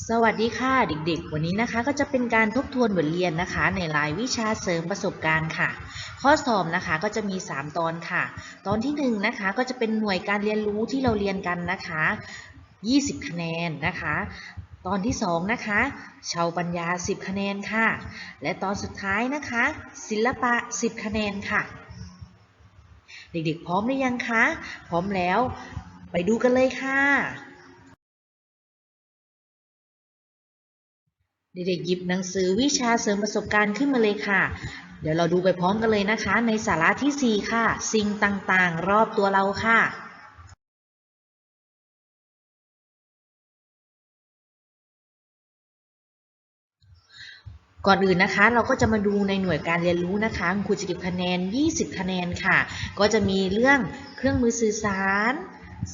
สวัสดีค่ะเด็กๆ วันนี้นะคะก็จะเป็นการทบทวนบทเรียนนะคะ ในรายวิชาเสริมประสบการณ์ค่ะ ข้อสอบนะคะก็จะมี 3 ตอนค่ะ ตอนที่1นงนะคะก็จะเป็นหน่วยการเรียนรู้ที่เราเรียนกันนะคะ 20 คะแนนนะคะ ตอนที่ 2 นะคะชาวปัญญา 10 คะแนนค่ะ และตอนสุดท้ายนะคะ ศิลปะ 10 คะแนนค่ะ เด็กๆ พร้อมหรือยังคะ พร้อมแล้ว ไปดูกันเลยค่ะ เด็กๆหยิบหนังสือวิชาเสริมประสบการณ์ขึ้นมาเลยค่ะ เดี๋ยวเราดูไปพร้อมกันเลยนะคะ ในสาระที่ 4 ค่ะ สิ่งต่างๆ รอบตัวเราค่ะก่อนอื่นนะคะเราก็จะมาดูในหน่วยการเรียนรู้นะคะครูจะเก็บคะแนน 20 คะแนนค่ะ ก็จะมีเรื่องเครื่องมือสื่อสาร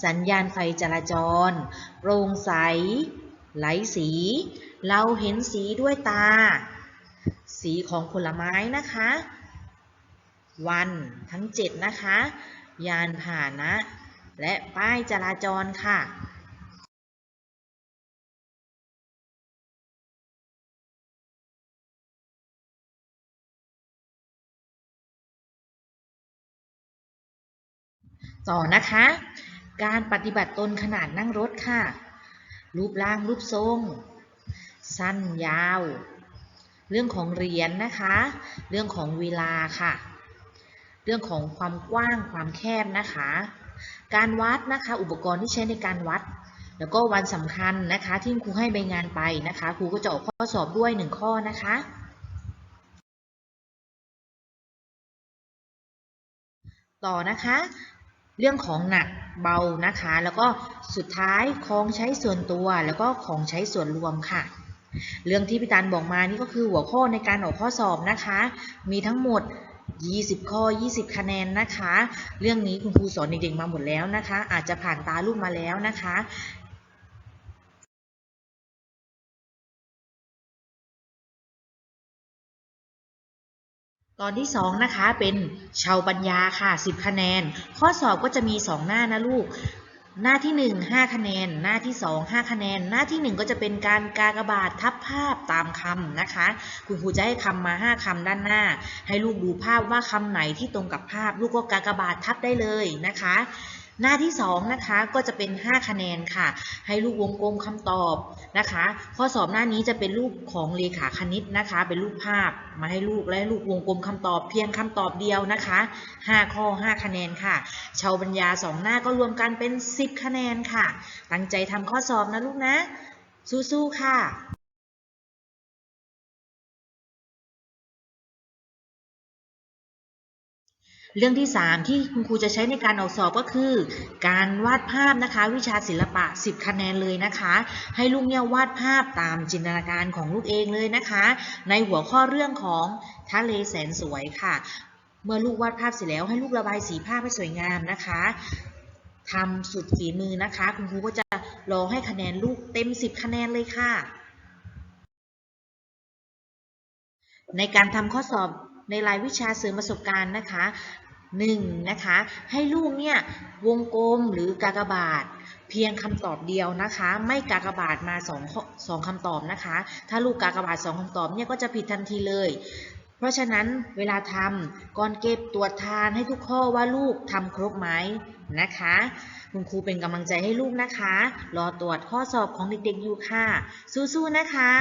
สัญญาณไฟจราจร โปร่งใส หลสี เราเห็นสีด้วยตา สีของผลไม้นะคะ วันทั้ง 7 นะคะ ยานผ่าหนะ และป้ายจราจรค่ะต่อนะคะ การปฏิบัติตนขนาดนั่งรถค่ะ รูปร่างรูปทรง สั้นยาว เรื่องของเหรียญนนะคะ เรื่องของเวลาค่ะ เรื่องของความกว้างความแคบนะคะ การวัดนะคะ อุปกรณ์ที่ใช้ในการวัด แล้วก็วันสำคัญนะคะ ที่ครูให้ใบงานไปนะคะครูก็จะออกข้อสอบด้วยหนึ่งข้อนะคะต่อนะคะ เรื่องของหนักเบานะคะ แล้วก็สุดท้ายของใช้ส่วนตัว แล้วก็ของใช้ส่วนรวมค่ะ เรื่องที่พี่ตานบอกมานี่ก็คือหัวข้อในการออกข้อสอบนะคะ มีทั้งหมด 20 ข้อ 20 คะแนนนะคะ เรื่องนี้คุณครูสอนเด็กๆมาหมดแล้วนะคะ อาจจะผ่านตาลูกมาแล้วนะคะ ตอนที่ 2 นะคะ เป็นชาวปัญญาค่ะ 10 คะแนน ข้อสอบก็จะมี 2 หน้านะลูก หน้าที่ 1 5 คะแนน หน้าที่ 2 5 คะแนน หน้าที่ 1 ก็จะเป็นการกากบาททับภาพตามคำนะคะ คุณครูจะให้คำมา 5คำด้านหน้า ให้ลูกดูภาพว่าคำไหนที่ตรงกับภาพ ลูกก็กากบาททับได้เลยนะคะ หน้าที่2นะคะก็จะเป็น 5 คะแนนค่ะ ให้ลูกวงกลมคำตอบนะคะ ข้อสอบหน้านี้จะเป็นรูปของเลขาคณิตนะคะ เป็นรูปภาพมาให้ลูกและลูกวงกลมคำตอบเพียงคำตอบเดียวนะคะ 5 ข้อ 5 คะแนนค่ะชาวปัญญา 2 หน้าก็รวมกันเป็น 10 คะแนนค่ะ ตั้งใจทำข้อสอบนะลูกนะ สู้ๆค่ะ เรื่องที่ 3 ที่คุณครูจะใช้ในการออกสอบก็คือ การวาดภาพนะคะ วิชาศิลปะ 10 คะแนนเลยนะคะ ให้ลูกเนี่ยวาดภาพตามจินตนาการของลูกเองเลยนะคะ ในหัวข้อเรื่องของทะเลแสนสวยค่ะ เมื่อลูกวาดภาพเสร็จแล้วให้ลูกระบายสีภาพให้สวยงามนะคะทำสุดฝีมือนะคะ คุณครูก็จะรอให้คะแนนลูกเต็ม 10 คะแนนเลยค่ะ ในการทำข้อสอบในรายวิชาเสริมประสบการณ์นะคะ หนึ่งนะคะ ให้ลูกเนี่ยวงกลมหรือกากบาท เพียงคำตอบเดียวนะคะ ไม่กากบาทมาสองสองคำตอบนะคะ ถ้าลูกกากบาทสองคำตอบเนี่ยก็จะผิดทันทีเลย เพราะฉะนั้นเวลาทำก่อนเก็บตรวจทานให้ทุกข้อว่าลูกทำครบไหมนะคะ คุณครูเป็นกำลังใจให้ลูกนะคะ รอตรวจข้อสอบของเด็กๆอยู่ค่ะ สู้ๆนะคะ